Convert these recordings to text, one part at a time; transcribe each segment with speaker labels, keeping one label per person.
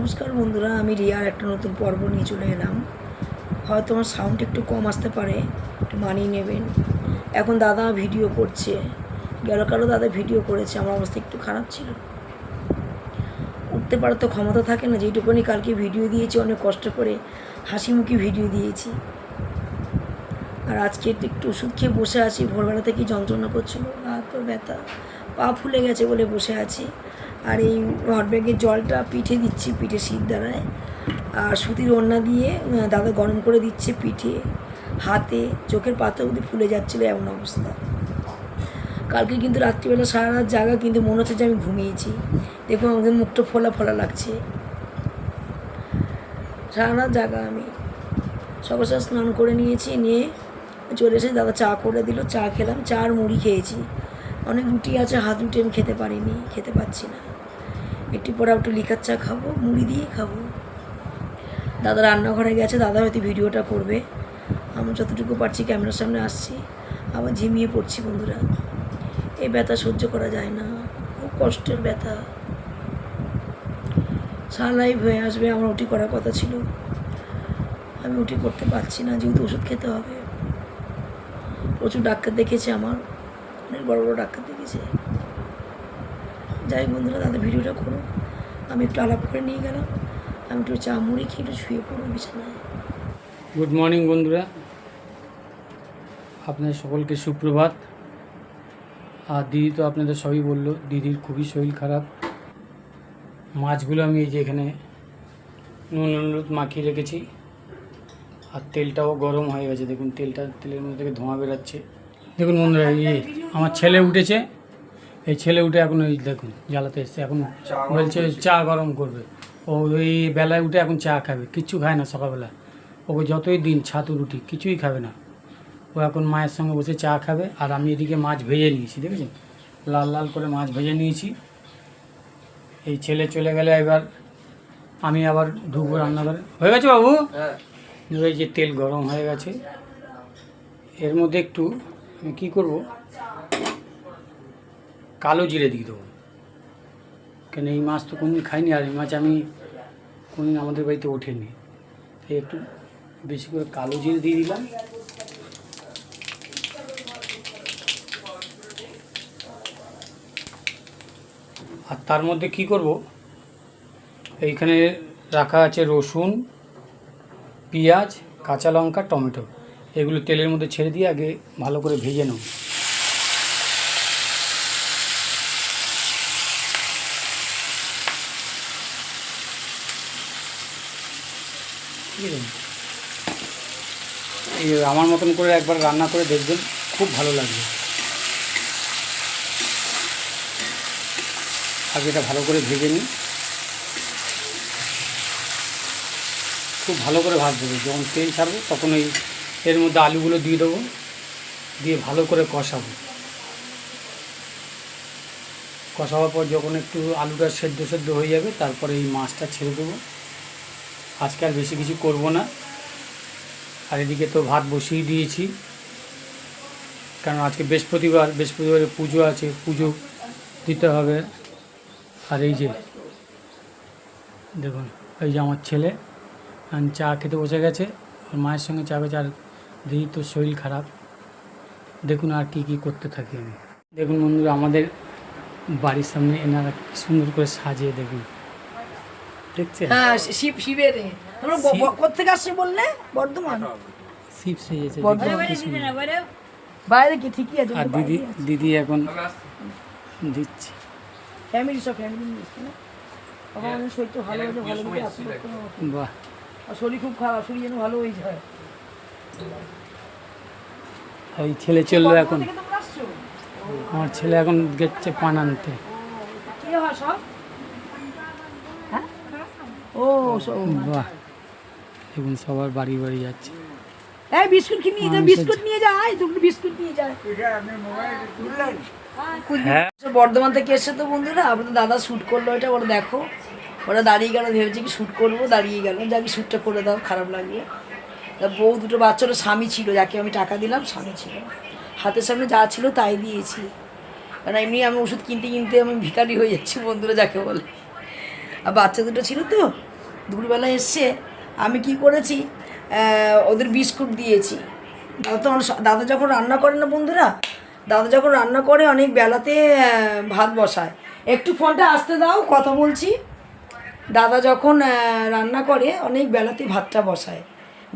Speaker 1: নমস্কার বন্ধুরা, আমি রিয়ার একটা নতুন পর্ব নিয়ে চলে এলাম। হয়তো আমার সাউন্ড একটু কম আসতে পারে, একটু মানিয়ে নেবেন। এখন দাদা ভিডিও করছে। গেল কালো দাদা ভিডিও করেছে, আমার অবস্থা একটু খারাপ ছিল। উঠতে পারার তো ক্ষমতা থাকে না যেটুকুনি কালকে ভিডিও দিয়েছি, অনেক কষ্ট করে হাসি মুখে ভিডিও দিয়েছি। আর আজকে একটু ওষুধ খেয়ে বসে আছি, ভোরবেলা থেকে যন্ত্রণা করছিল হাত ব্যথা, পা ফুলে গেছে বলে বসে আছি। আর এই হট ব্যাগের জলটা পিঠে দিচ্ছি পিঠে শীত দাঁড়ায় আর সুতির ওড়না দিয়ে দাদা গরম করে দিচ্ছে পিঠে। হাতে, চোখের পাতা অবধি ফুলে যাচ্ছিল, এমন অবস্থা। কালকে কিন্তু রাত্রিবেলা সারা রাত জাগা, কিন্তু মনে হচ্ছে যে আমি ঘুমিয়েছি। দেখুন, আমাদের মুখটা ফোলা ফোলা লাগছে। সারা রাত জাগা আমি। সকাল সকাল স্নান করে নিয়েছি, নিয়ে চলে এসে দাদা চা করে দিল, চা খেলাম চা আর মুড়ি খেয়েছি। অনেক রুটি আছে, হাত রুটি আমি খেতে পারিনি, খেতে পাচ্ছি না। একটু পরে একটু লিকার চা খাব, মুড়ি দিয়ে খাব। দাদা রান্নাঘরে গেছে, দাদা হয়তো ভিডিওটা করবে। আমি যতটুকু পারছি ক্যামেরার সামনে আসছি। আবার ঝিমিয়ে পড়ছি বন্ধুরা। এই ব্যথা সহ্য করা যায় না। খুব কষ্টের ব্যথা। সারা লাইভ হয়ে আসবে, আমার ওটি করার কথা ছিল। আমি ওটি করতে পারছি না, যেহেতু ওষুধ খেতে হবে। প্রচুর ডাক্তার দেখেছে আমার। অনেক বড় বড় ডাক্তার দেখেছে যাই বন্ধুরা, তাদের ভিডিওটা করুক। আমি একটু আলাপ করে নিয়ে গেলাম। আমি একটু চা মুড়ি খেয়ে একটু শুয়ে পড়ব বিছানায়।
Speaker 2: গুড মর্নিং বন্ধুরা। আপনাদের সকলকে সুপ্রভাত। আর দিদি তো আপনাদের সবই বলল, দিদির খুবই শরীর খারাপ। মাছগুলো আমি এই যে এখানে নুন, হলুদ মাখিয়ে রেখেছি। আর তেলটাও গরম হয়ে গেছে। দেখুন, তেলটা, তেলের মধ্যে থেকে ধোঁয়া বেরাচ্ছে। দেখুন বন্ধুরা, এই আমার ছেলে উঠেছে। এই ছেলে উঠে এখন ওই দেখুন জ্বালাতে এসছে এখন বলছে চা গরম করবে। ও ওই বেলায় উঠে এখন চা খাবে কিচ্ছু খায় না সকালবেলা। ওকে যতই দিন ছাতু রুটি কিছুই খাবে না। ও এখন মায়ের সঙ্গে বসে চা খাবে আর আমি এদিকে মাছ ভেজে নিয়েছি দেখেছেন? লাল লাল করে মাছ ভেজে নিয়েছি। এই ছেলে চলে গেলে এবার আমি আবার ঢুকবো রান্নাঘরে। হয়ে গেছে বাবু? এই যে তেল গরম হয়ে গেছে। এর মধ্যে একটু আমি কী করব? কালো জিরে দিয়ে দেবো। কেন এই মাছ তো কোনদিন খাইনি আর এই মাছ আমি কোনদিন আমাদের বাড়িতে ওঠেনি। তাই একটু বেশি করে কালো জিরে দিয়ে দিলাম। আর তার মধ্যে কি করব? এইখানে রাখা আছে রসুন, পেঁয়াজ, কাঁচা লঙ্কা, টমেটো। এগুলো তেলের মধ্যে ছেড়ে দিয়ে আগে ভালো করে ভেজে নেব। আছে এই আমার মতন করে একবার রান্না করে দেখবেন, খুব ভালো লাগবে। আগে এটা ভালো করে ভেজে নিই খুব ভালো করে ভাজ দেবো যখন তেল ছাড়বো, তখন ওই এর মধ্যে আলুগুলো দিয়ে দেবো, দিয়ে ভালো করে কষাবো। কষাবার পর যখন একটু আলুটা সেদ্ধ সেদ্ধ হয়ে যাবে, তারপরে এই মাছটা ছেড়ে দেবো। আজকে আর বেশি কিছু করব না। আর এদিকে তো ভাত বসিয়ে দিয়েছি। কারণ আজকে বৃহস্পতিবার, বৃহস্পতিবারে পুজো আছে, পুজো দিতে হবে। আর এই যে, দেখুন, এই যে আমার ছেলে চা খেতে বসে গেছে। ওর মায়ের সঙ্গে চা খেয়েছে আর দিদি তো শরীর খারাপ। দেখুন আর কি কি করতে থাকি আমি। দেখুন বন্ধুরা, আমাদের বাড়ির সামনে এনারা সুন্দর করে সাজিয়ে দেখুন।
Speaker 1: হ্যাঁ শিব শিবের তোমরা ব-
Speaker 2: শিব?
Speaker 1: ব- কোথেকে আসছে বললে? বর্ধমান।
Speaker 2: শিব সেজেছে।
Speaker 1: বাইরে কি ঠিকই আছে?
Speaker 2: আর দিদি দিদি এখন দিচ্ছে।
Speaker 1: ফ্যামিলি সব ফ্যামিলি না? শরীর তো ভালো হয়েছে ভালো করে
Speaker 2: বাহ।
Speaker 1: আর শরীর খুব খারাপ শরীর যেন ভালো হয়ে যায়।
Speaker 2: ছেলে চলল এখন। আমার ছেলে এখন গেছে পান আনতে
Speaker 1: কি হয় সব? হ্যাঁ ও সব
Speaker 2: বাহ। দেখুন সবার বাড়ি বাড়ি যাচ্ছে।
Speaker 1: এই বিস্কুট কি নিয়ে যা বিস্কুট নিয়ে যায় দুটো বিস্কুট নিয়ে যায়
Speaker 2: হ্যাঁ।
Speaker 1: বর্ধমান থেকে এসে তো বন্ধুরা আপনাদের দাদা শ্যুট করল এটা ওরা দেখো। ওরা দাঁড়িয়ে গেল ভেবেছে কি শ্যুট করব দাঁড়িয়ে গেল। যাকে শ্যুটটা করে দাও খারাপ লাগবে তা বউ দুটো বাচ্চারও স্বামী ছিল যাকে আমি টাকা দিলাম স্বামী ছিল। হাতের সামনে যা ছিল তাই দিয়েছি। কারণ এমনি আমি ওষুধ কিনতে কিনতে আমি ভিখারি হয়ে যাচ্ছি বন্ধুরা যাকে বলে। আর বাচ্চা দুটো ছিল তো? দুপুরবেলা এসছে আমি কি করেছি ওদের বিস্কুট দিয়েছি। দাদা তো দাদা যখন রান্না করে না বন্ধুরা, দাদা যখন রান্না করে অনেক বেলাতে ভাত বসায়। একটু ফোনটা আসতে দাও, কথা বলছি। দাদা যখন রান্না করে অনেক বেলাতে ভাতটা বসায়,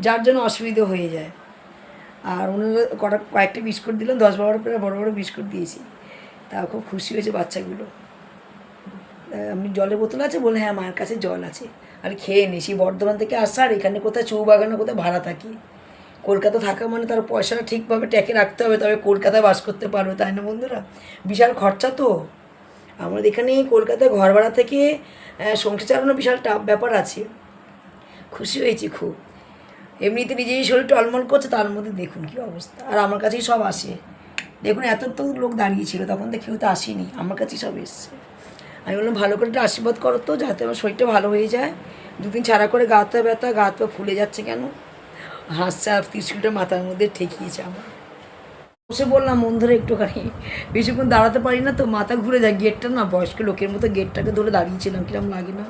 Speaker 1: যার জন্য অসুবিধে হয়ে যায়। আর ওনারা কটা, কয়েকটা বিস্কুট দিলাম দশ বারো করে বড় বড় বিস্কুট দিয়েছি। তা খুব খুশি হয়েছে বাচ্চাগুলো। আপনি জলের বোতল আছে? বলে হ্যাঁ মায়ের কাছে জল আছে। আর খেয়ে নি, সেই বর্ধমান থেকে আসার এখানে কোথায় চৌবাগানে, কোথায় ভাড়া থাকি। কলকাতা থাকা মানে তার পয়সাটা ঠিকভাবে ট্যাকে রাখতে হবে, তবে কলকাতায় বাস করতে পারবে, তাই না বন্ধুরা? বিশাল খরচা তো। আমাদের এখানে কলকাতায় ঘর ভাড়া থেকে সংসার চালানো বিশাল টাফ ব্যাপার আছে। খুশি হয়েছি খুব। এমনিতে নিজেই শরীর টলমল করছে, তার মধ্যে দেখুন কী অবস্থা। আর আমার কাছেই সব আসে। দেখুন, এত তো লোক দাঁড়িয়েছিল তখন তো কেউ তো আসেনি। আমার কাছেই সব এসছে। আমি বললাম, ভালো করে একটু আশীর্বাদ করো তো, যাতে আমার শরীরটা ভালো হয়ে যায়। দুদিন ছাড়া করে গা হাত ব্যথা, গা হাত পা ফুলে যাচ্ছে কেন? হাসছে আর ত্রিশুলটা মাথার মধ্যে ঠেকিয়েছে আমার। বসে বললাম মন ধরে একটুখানি বেশিক্ষণ দাঁড়াতে পারি না তো, মাথা ঘুরে যায়। গেটটা না, বয়স্ক লোকের মতো গেটটাকে ধরে দাঁড়িয়েছিলাম, কিরম লাগে না?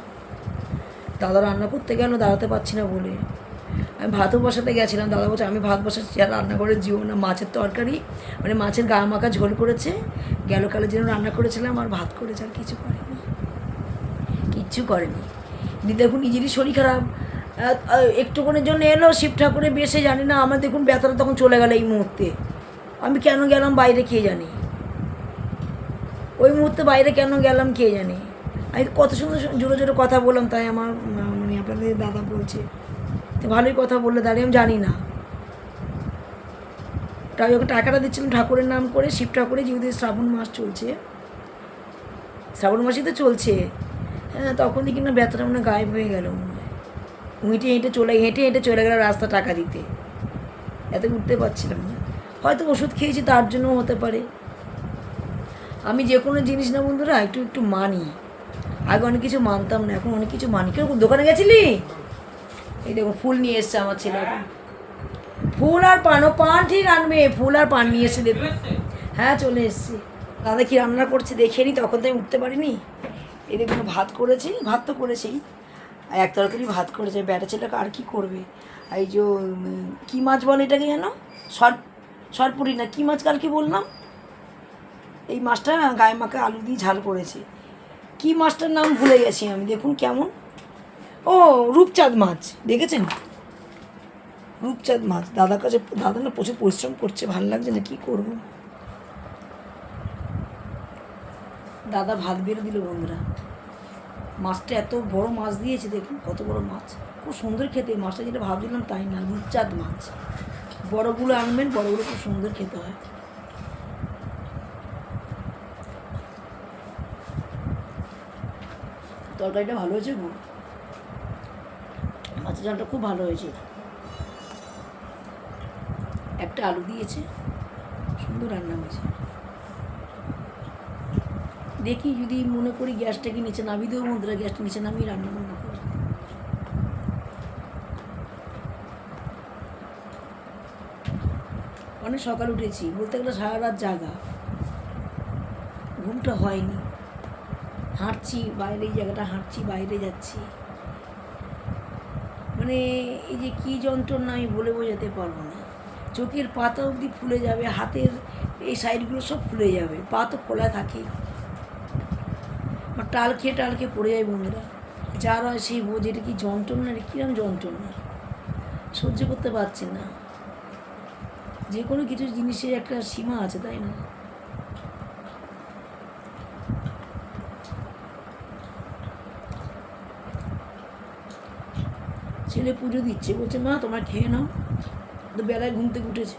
Speaker 1: দাদা রান্না করতে গেল দাঁড়াতে পারছি না? বলে। আমি ভাতও বসাতে গেছিলাম, দাদা বলছে, আমি ভাত বসাচ্ছি আর রান্না করে জিও না, মাছের তরকারি। মানে মাছের গা মাখা ঝোল করেছে, গেল কালে যেন রান্না করেছিলাম, আর ভাত করেছে, আর কিছু করেনি। কিচ্ছু করেনি। দিদি দেখুন নিজেরই শরীর খারাপ। একটুক্ষণের জন্য এলো, শিব ঠাকুরে বেশে জানি না, আমার দেখুন ব্যথাটা তখন চলে গেল এই মুহূর্তে। আমি কেন গেলাম, বাইরে কে জানি? ওই মুহূর্তে বাইরে কেন গেলাম, কে জানি? আমি কত সুন্দর জোরে জোরে কথা বললাম, তাই আমার মানে আপনাদের দাদা বলছে, তো ভালোই কথা বললে, দাঁড়িয়ে আমি জানি না। তাই ওকে টাকাটা দিচ্ছিলাম ঠাকুরের নাম করে, শিব ঠাকুরে যেহেতু শ্রাবণ মাস চলছে, শ্রাবণ মাসই তো চলছে তখন দেখি না ব্যথাটা মনে গায়েব হয়ে গেল মনে হয়। হেঁটে হেঁটে চলে, হেঁটে হেঁটে চলে গেল রাস্তা টাকা দিতে। এত উঠতে পারছিলাম না। হয়তো ওষুধ খেয়েছি, তার জন্য হতে পারে। আমি যে কোনো জিনিস না বন্ধুরা, একটু একটু মানি। আগে অনেক কিছু মানতাম না, এখন অনেক কিছু মানি। কেউ দোকানে গেছিলি? এই দেখো, ফুল নিয়ে এসছে আমার ছেলে। ফুল আর পান, ও পান ঠিক আনবে, ফুল আর পান নিয়ে এসে দেখুন হ্যাঁ চলে এসছে। দাদা কি রান্না করছে, দেখে নি, তখন তো আমি উঠতে পারিনি। এই দেখুন ভাত করেছি? ভাত তো করেছি। আর এক তরকারি ভাত করেছে। ব্যাটা ছেলেকে আর কি করবে? এই যে কী মাছ বলে এটাকে যেন? সর, সরপুরি না, কী মাছ কালকে বললাম? এই মাছটা গায়ে মাকে আলু দিয়ে ঝাল করেছে। কি মাছটার নাম ভুলে গেছি আমি, দেখুন কেমন। ও, রূপচাঁদ মাছ, দেখেছেন? রূপচাঁদ মাছ, দাদার কাছে দাদা না প্রচুর পরিশ্রম করছে, ভালো লাগছে না, কী করব? দাদা ভাত বেড়ে দিল বন্ধুরা। মাছটা এত বড় মাছ দিয়েছে দেখুন, কত বড় মাছ। খুব সুন্দর খেতে মাছটা যেটা ভাবছিলাম তাই না রূপচাঁদ মাছ। বড়গুলো আনবেন, বড়গুলো খুব সুন্দর খেতে হয়। তরকারিটা ভালো হয়েছে গো। মাছের ঝালটা খুব ভালো হয়েছে। একটা আলু দিয়েছে, সুন্দর রান্না হয়েছে। দেখি যদি মনে করি গ্যাসটাকে নিচে নামিয়ে দেবো, বন্ধুরা, গ্যাসটা নিচে নামিয়ে রান্না বান্না করি অনেক সকাল উঠেছি, বলতে গেলে সারা রাত জাগা। ঘুমটা হয়নি। হাঁটছি বাইরে জায়গাটা হাঁটছি, বাইরে যাচ্ছি। মানে এই যে কী যন্ত্রণা, আমি বলে বোঝাতে পারব না। চোখের পাতা অবধি ফুলে যাবে, হাতের এই সাইডগুলো সব ফুলে যাবে, পা তো খোলা থাকে। টাল খেয়ে টাল খেয়ে পড়ে যায় বন্ধুরা। যার হয় সেই বোঝ এটা কি যন্ত্রণা কীরকম যন্ত্রণা? সহ্য করতে পারছি না। যে কোনো কিছু জিনিসের একটা সীমা আছে, তাই না? ছেলে পুজো দিচ্ছে, বলছে, মা, তোমরা খেয়ে নাও। তো বেলায় ঘুম থেকে উঠেছে।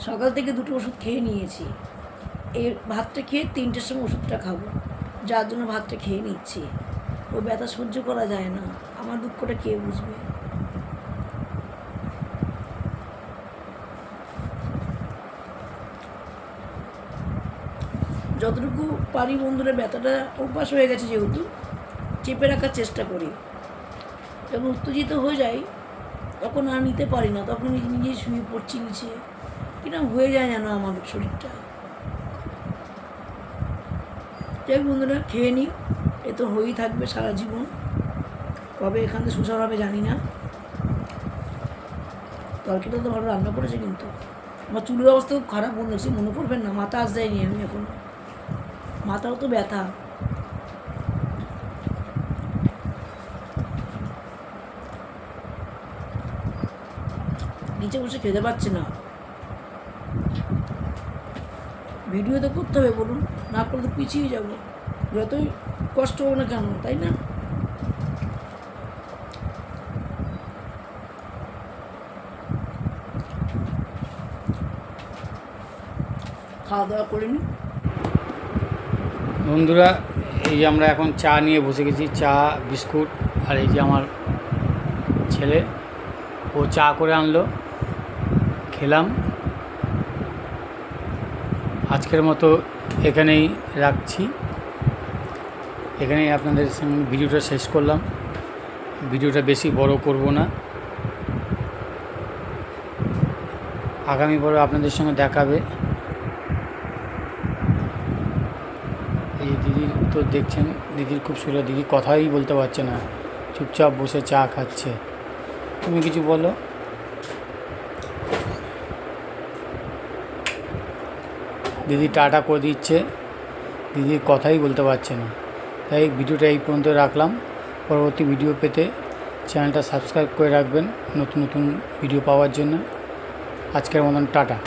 Speaker 1: সকাল থেকে দুটো ওষুধ খেয়ে নিয়েছি। এই ভাতটা খেয়ে তিনটের সময় ওষুধটা খাব। যার জন্য ভাতটা খেয়ে নিচ্ছি। ও ব্যথা সহ্য করা যায় না। আমার দুঃখটা কে বুঝবে? যতটুকু পারি বন্ধুরা, ব্যথাটা অভ্যাস হয়ে গেছে যেহেতু, চেপে রাখার চেষ্টা করি। যখন উত্তেজিত হয়ে যাই, তখন আর নিতে পারি না। তখন নিজে নিজেই শুয়ে পড়ছি নিচে। কীরকম হয়ে যায় যেন আমার শরীরটা। যাই বন্ধুরা খেয়ে নিই এ তো হয়েই থাকবে সারা জীবন। কবে এখান থেকে সুসার হবে জানি না। তরকারিটা তো ভালো রান্না করেছে কিন্তু। আমার চুলের অবস্থা খুব খারাপ মনে হচ্ছে মনে করবেন না, মাথা আস যায়নি আমি এখন। মাথাও তো ব্যথা। নিচে বসে খেতে পারছে না। ভিডিও তো করতে হবে, বলুন। না করলে তো পিছিয়ে যাব। যতই কষ্ট হোক না কেন, তাই না? খাওয়া দাওয়া
Speaker 2: বন্ধুরা, এই যে আমরা এখন চা নিয়ে বসে গেছি, চা, বিস্কুট আর এই যে আমার ছেলে, ও চা করে আনলো, খেলাম। আজকের মতো এখানেই রাখছি। এখানেই আপনাদের সঙ্গে ভিডিওটা শেষ করলাম। ভিডিওটা বেশি বড় করব না। আগামী পরে আপনাদের সঙ্গে দেখাবে। এই দিদির তো দেখছেন, দিদির খুব সুন্দর, দিদি কথাই বলতে পারছে না। চুপচাপ বসে চা খাচ্ছে। তুমি কিছু বলো। দিদি টাটা করে দিচ্ছে। দিদির কথাই বলতে পারছে না। তাই ভিডিওটা এই পর্যন্ত রাখলাম। পরবর্তী ভিডিও পেতে চ্যানেলটা সাবস্ক্রাইব করে রাখবেন নতুন নতুন ভিডিও পাওয়ার জন্য। আজকের মতন টাটা।